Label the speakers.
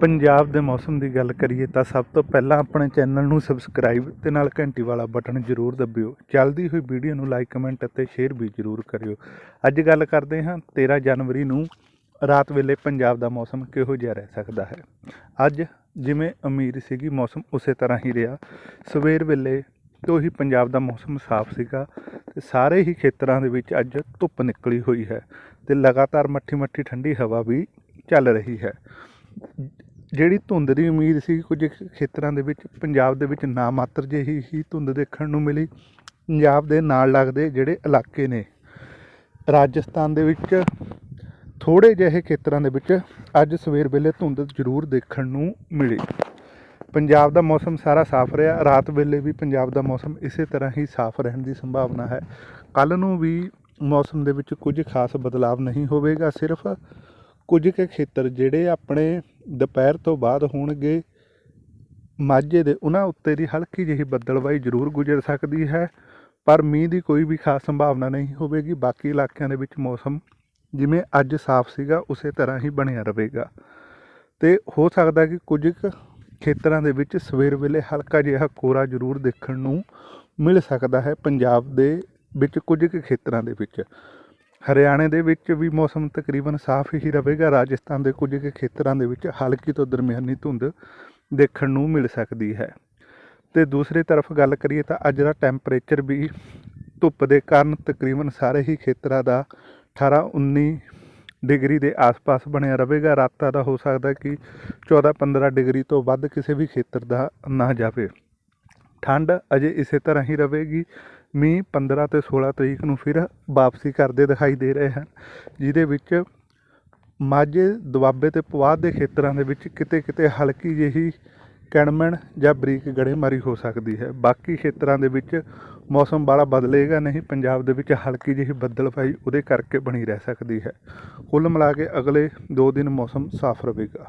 Speaker 1: ਪੰਜਾਬ ਦੇ ਮੌਸਮ ਦੀ ਗੱਲ ਕਰੀਏ ਤਾਂ ਸਭ ਤੋਂ ਪਹਿਲਾਂ ਆਪਣੇ ਚੈਨਲ ਨੂੰ ਸਬਸਕ੍ਰਾਈਬ ਤੇ ਨਾਲ ਘੰਟੀ ਵਾਲਾ ਬਟਨ ਜ਼ਰੂਰ ਦਬਿਓ। ਚੱਲਦੀ ਹੋਈ ਵੀਡੀਓ ਨੂੰ ਲਾਈਕ, ਕਮੈਂਟ ਅਤੇ ਸ਼ੇਅਰ ਵੀ ਜ਼ਰੂਰ ਕਰਿਓ। ਅੱਜ ਗੱਲ ਕਰਦੇ ਹਾਂ 13 ਜਨਵਰੀ ਨੂੰ ਰਾਤ ਵੇਲੇ ਪੰਜਾਬ ਦਾ ਮੌਸਮ ਕਿਹੋ ਜਿਹਾ ਰਹਿ ਸਕਦਾ ਹੈ। ਅੱਜ ਜਿਵੇਂ ਅਮੀਰ ਸੀਗੀ, ਮੌਸਮ ਉਸੇ ਤਰ੍ਹਾਂ ਹੀ ਰਿਹਾ। ਸਵੇਰ ਵੇਲੇ ਤੋਂ ਹੀ ਪੰਜਾਬ ਦਾ ਮੌਸਮ ਸਾਫ਼ ਸੀਗਾ ਤੇ ਸਾਰੇ ਹੀ ਖੇਤਰਾਂ ਦੇ ਵਿੱਚ ਅੱਜ ਧੁੱਪ ਨਿਕਲੀ ਹੋਈ ਹੈ ਤੇ ਲਗਾਤਾਰ ਮੱਠੀ ਮੱਠੀ ਠੰਡੀ ਹਵਾ ਵੀ ਚੱਲ ਰਹੀ ਹੈ। ਜਿਹੜੀ ਧੁੰਦ ਦੀ ਉਮੀਦ ਸੀ, ਕੁਝ ਖੇਤਰਾਂ ਦੇ ਵਿੱਚ, ਪੰਜਾਬ ਦੇ ਵਿੱਚ ਨਾ ਮਾਤਰ ਜਿਹੀ ਹੀ ਧੁੰਦ ਦੇਖਣ ਨੂੰ ਮਿਲੀ। ਪੰਜਾਬ ਦੇ ਨਾਲ ਲੱਗਦੇ ਜਿਹੜੇ ਇਲਾਕੇ ਨੇ, ਰਾਜਸਥਾਨ ਦੇ ਵਿੱਚ ਥੋੜੇ ਜਿਹੇ ਖੇਤਰਾਂ ਦੇ ਵਿੱਚ ਅੱਜ ਸਵੇਰ ਵੇਲੇ ਧੁੰਦ ਜ਼ਰੂਰ ਦੇਖਣ ਨੂੰ ਮਿਲੀ। ਪੰਜਾਬ ਦਾ ਮੌਸਮ ਸਾਰਾ ਸਾਫ਼ ਰਿਹਾ, ਰਾਤ ਵੇਲੇ ਵੀ ਪੰਜਾਬ ਦਾ ਮੌਸਮ ਇਸੇ ਤਰ੍ਹਾਂ ਹੀ ਸਾਫ਼ ਰਹਿਣ ਦੀ ਸੰਭਾਵਨਾ ਹੈ। ਕੱਲ ਨੂੰ ਵੀ ਮੌਸਮ ਦੇ ਵਿੱਚ ਕੁਝ ਖਾਸ ਬਦਲਾਵ ਨਹੀਂ ਹੋਵੇਗਾ, ਸਿਰਫ ਕੁਝ ਕੁ ਖੇਤਰ ਜਿਹੜੇ ਆਪਣੇ ਦੁਪਹਿਰ ਤੋਂ ਬਾਅਦ ਹੋਣਗੇ। ਮਾਝੇ ਦੇ ਉਹਨਾਂ ਉੱਤੇ ਦੀ ਹਲਕੀ ਜਿਹੀ ਬੱਦਲਬਾਈ ਜ਼ਰੂਰ ਗੁਜ਼ਰ ਸਕਦੀ ਹੈ, ਪਰ ਮੀਂਹ ਦੀ ਕੋਈ ਵੀ ਖਾਸ ਸੰਭਾਵਨਾ ਨਹੀਂ ਹੋਵੇਗੀ। ਬਾਕੀ ਇਲਾਕਿਆਂ ਦੇ ਵਿੱਚ ਮੌਸਮ ਜਿਵੇਂ ਅੱਜ ਸਾਫ਼ ਸੀਗਾ, ਉਸੇ ਤਰ੍ਹਾਂ ਹੀ ਬਣਿਆ ਰਹੇਗਾ। ਤੇ ਹੋ ਸਕਦਾ ਕਿ ਕੁਝ ਕੁ ਖੇਤਰਾਂ ਦੇ ਵਿੱਚ ਸਵੇਰ ਵੇਲੇ ਹਲਕਾ ਜਿਹਾ ਕੋਰਾ ਜ਼ਰੂਰ ਦੇਖਣ ਨੂੰ ਮਿਲ ਸਕਦਾ ਹੈ ਪੰਜਾਬ ਦੇ ਵਿੱਚ ਕੁਝ ਕੁ ਖੇਤਰਾਂ ਦੇ ਵਿੱਚ। ਹਰਿਆਣੇ ਦੇ ਵਿੱਚ ਵੀ ਮੌਸਮ ਤਕਰੀਬਨ ਸਾਫ਼ ਹੀ ਰਹੇਗਾ। ਰਾਜਸਥਾਨ ਦੇ ਕੁਝ ਕੁ ਖੇਤਰਾਂ ਦੇ ਵਿੱਚ ਹਲਕੀ ਤੋਂ ਦਰਮਿਆਨੀ ਧੁੰਦ ਦੇਖਣ ਨੂੰ ਮਿਲ ਸਕਦੀ ਹੈ। ਤੇ ਦੂਸਰੀ ਤਰਫ ਗੱਲ ਕਰੀਏ ਤਾਂ ਅੱਜ ਦਾ ਟੈਂਪਰੇਚਰ ਵੀ ਧੁੱਪ ਦੇ ਕਾਰਨ ਤਕਰੀਬਨ ਸਾਰੇ ਹੀ ਖੇਤਰਾਂ ਦਾ 18 19 ਡਿਗਰੀ ਦੇ ਆਸ-ਪਾਸ ਬਣਿਆ ਰਹੇਗਾ। ਰਾਤਾਂ ਦਾ ਹੋ ਸਕਦਾ ਕਿ 14-15 ਡਿਗਰੀ ਤੋਂ ਵੱਧ ਕਿਸੇ ਵੀ ਖੇਤਰ ਦਾ ਨਾ ਜਾਵੇ। ਠੰਡ ਅਜੇ ਇਸੇ ਤਰ੍ਹਾਂ ਹੀ ਰਹੇਗੀ। ਮੀਂਹ 15 ਤੇ 16 ਤਰੀਕ ਨੂੰ ਫਿਰ ਵਾਪਸੀ ਕਰਦੇ ਦਿਖਾਈ ਦੇ ਰਹੇ ਹਨ, ਜਿਹਦੇ ਵਿੱਚ ਮਾਝੇ, ਦੁਆਬੇ ਤੇ ਪੁਆਧ ਦੇ ਖੇਤਰਾਂ ਦੇ ਵਿੱਚ ਕਿਤੇ ਕਿਤੇ ਹਲਕੀ ਜਿਹੀ ਕਣਮਣ ਜਾਂ ਬਰੀਕ ਗੜੇਮਾਰੀ ਹੋ ਸਕਦੀ ਹੈ। ਬਾਕੀ ਖੇਤਰਾਂ ਦੇ ਵਿੱਚ ਮੌਸਮ ਬਾਲਾ ਬਦਲੇਗਾ ਨਹੀਂ, ਪੰਜਾਬ ਦੇ ਵਿੱਚ ਹਲਕੀ ਜਿਹੀ ਬੱਦਲਬਾਈ ਉਹਦੇ ਕਰਕੇ ਬਣੀ ਰਹਿ ਸਕਦੀ ਹੈ। ਕੁੱਲ ਮਿਲਾ ਕੇ ਅਗਲੇ 2 ਦਿਨ ਮੌਸਮ ਸਾਫ਼ ਰਹੇਗਾ।